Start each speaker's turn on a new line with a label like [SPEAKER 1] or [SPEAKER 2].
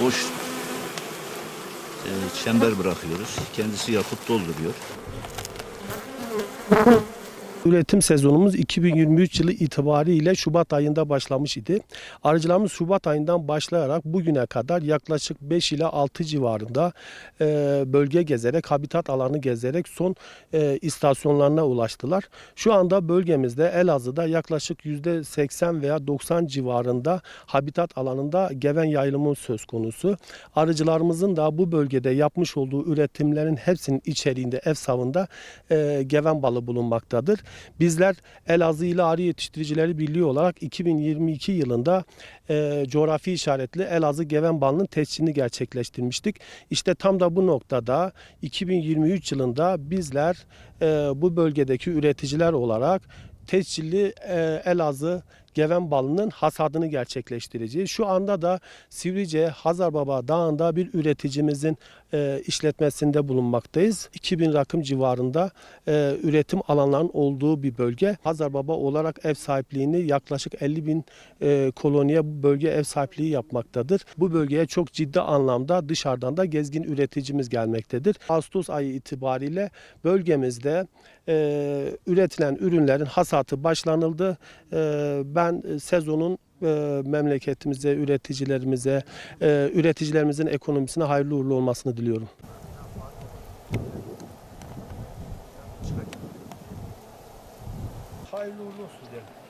[SPEAKER 1] boş e, çember bırakıyoruz. Kendisi yapıp dolduruyor.
[SPEAKER 2] Üretim sezonumuz 2023 yılı itibariyle Şubat ayında başlamış idi. Arıcılarımız Şubat ayından başlayarak bugüne kadar yaklaşık 5 ile 6 civarında e, bölge gezerek, habitat alanı gezerek son e, istasyonlarına ulaştılar. Şu anda bölgemizde Elazığ'da yaklaşık %80 veya 90 civarında habitat alanında geven yayılımı söz konusu. Arıcılarımızın da bu bölgede yapmış olduğu üretimlerin hepsinin içeriğinde ev savında e, geven balı bulunmaktadır. Bizler Elazığ ile Arı Yetiştiricileri Birliği olarak 2022 yılında e, coğrafi işaretli Elazığ geven balının tescilini gerçekleştirmiştik. İşte tam da bu noktada 2023 yılında bizler e, bu bölgedeki üreticiler olarak tescilli e, Elazığ geven balının hasadını gerçekleştireceğiz. Şu anda da Sivrice Hazarbaba Dağı'nda bir üreticimizin e, işletmesinde bulunmaktayız. 2000 rakım civarında e, üretim alanlarının olduğu bir bölge. Hazarbaba olarak ev sahipliğini yaklaşık 50 bin e, koloniye bölge ev sahipliği yapmaktadır. Bu bölgeye çok ciddi anlamda dışarıdan da gezgin üreticimiz gelmektedir. Ağustos ayı itibariyle bölgemizde e, üretilen ürünlerin hasatı başlanıldı. E, ben e, sezonun e, memleketimize, üreticilerimize, e, üreticilerimizin ekonomisine hayırlı uğurlu olmasını diliyorum. Hayırlı uğurlu olsun.